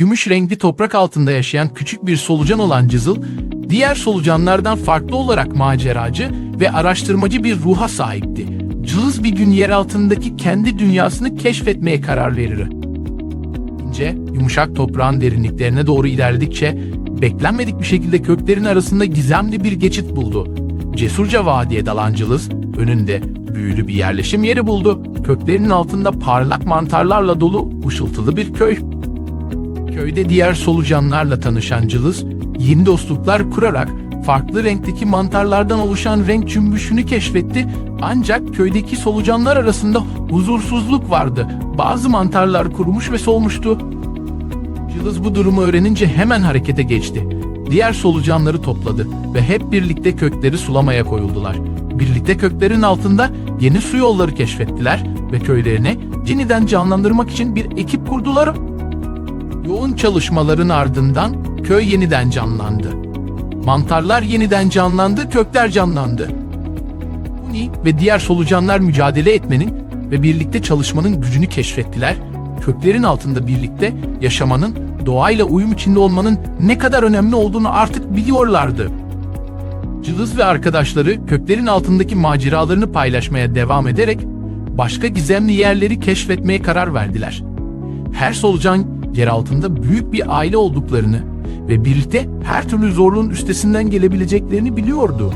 Gümüş renkli toprak altında yaşayan küçük bir solucan olan Cızıl, diğer solucanlardan farklı olarak maceracı ve araştırmacı bir ruha sahipti. Cılız bir gün yer altındaki kendi dünyasını keşfetmeye karar verir. İnce, yumuşak toprağın derinliklerine doğru ilerledikçe beklenmedik bir şekilde köklerin arasında gizemli bir geçit buldu. Cesurca vadiye dalan Cılız önünde büyülü bir yerleşim yeri buldu. Köklerinin altında parlak mantarlarla dolu ışıltılı bir köy. Köyde diğer solucanlarla tanışan Cılız, yeni dostluklar kurarak farklı renkteki mantarlardan oluşan renk cümbüşünü keşfetti. Ancak köydeki solucanlar arasında huzursuzluk vardı. Bazı mantarlar kurumuş ve solmuştu. Cılız bu durumu öğrenince hemen harekete geçti. Diğer solucanları topladı ve hep birlikte kökleri sulamaya koyuldular. Birlikte köklerin altında yeni su yolları keşfettiler ve köylerini yeniden canlandırmak için bir ekip kurdular. Yoğun çalışmaların ardından köy yeniden canlandı. Mantarlar yeniden canlandı, kökler canlandı. Huni ve diğer solucanlar mücadele etmenin ve birlikte çalışmanın gücünü keşfettiler. Köklerin altında birlikte yaşamanın, doğayla uyum içinde olmanın ne kadar önemli olduğunu artık biliyorlardı. Cılız ve arkadaşları köklerin altındaki maceralarını paylaşmaya devam ederek başka gizemli yerleri keşfetmeye karar verdiler. Her solucan yer altında büyük bir aile olduklarını ve birlikte her türlü zorluğun üstesinden gelebileceklerini biliyordu.